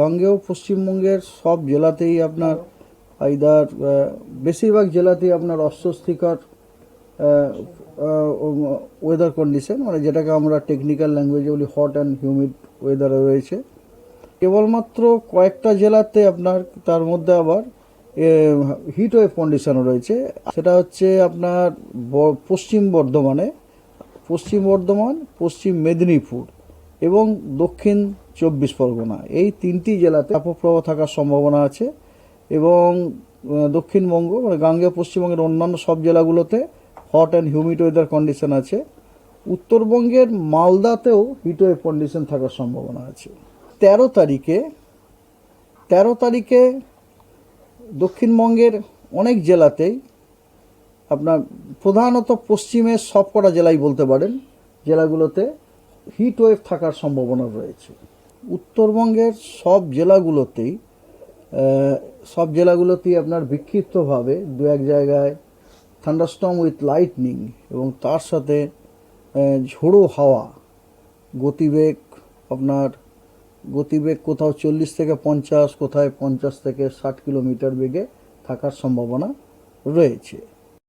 গাঙ্গেয় পশ্চিমবঙ্গের সব জেলাতেই আপনার আইদার বেশিরভাগ জেলাতেই আপনার অস্বস্তিকর ওয়েদার কন্ডিশন মানে যেটাকে আমরা টেকনিক্যাল ল্যাঙ্গুয়েজে বলি হট অ্যান্ড হিউমিড ওয়েদার রয়েছে। কেবলমাত্র কয়েকটা জেলাতে আপনার, তার মধ্যে আবার হিট ওয়েভ কন্ডিশনও রয়েছে। সেটা হচ্ছে আপনার পশ্চিম বর্ধমানে। পশ্চিম বর্ধমান, পশ্চিম মেদিনীপুর। এবং দক্ষিণ চব্বিশ পরগনা। এই তিনটি জেলাতে তাপপ্রবাহ থাকার সম্ভাবনা আছে এবং দক্ষিণবঙ্গ মানে গাঙ্গেয়, পশ্চিমবঙ্গের অন্যান্য সব জেলাগুলোতে hot and humid weather condition আছে। উত্তরবঙ্গের মালদাতেও হিটওয়েভ কন্ডিশন থাকার সম্ভাবনা আছে। তেরো তারিখে তেরো তারিখে দক্ষিণবঙ্গের অনেক জেলাতেই আপনার প্রধানত পশ্চিমের সবকটা জেলাই বলতে পারেন, জেলাগুলোতে হিট ওয়েভ থাকার সম্ভাবনা রয়েছে। উত্তরবঙ্গের সব জেলাগুলোতেই সব জেলাগুলোতেই আপনার বিক্ষিপ্তভাবে দু এক জায়গায় থান্ডারস্টর্ম উইথ লাইটনিং এবং তার সাথে ঝোড়ো হাওয়া, গতিবেগ আপনার, গতিবেগ কোথাও চল্লিশ থেকে পঞ্চাশ, কোথায় পঞ্চাশ থেকে ষাট কিলোমিটার বেগে থাকার সম্ভাবনা রয়েছে।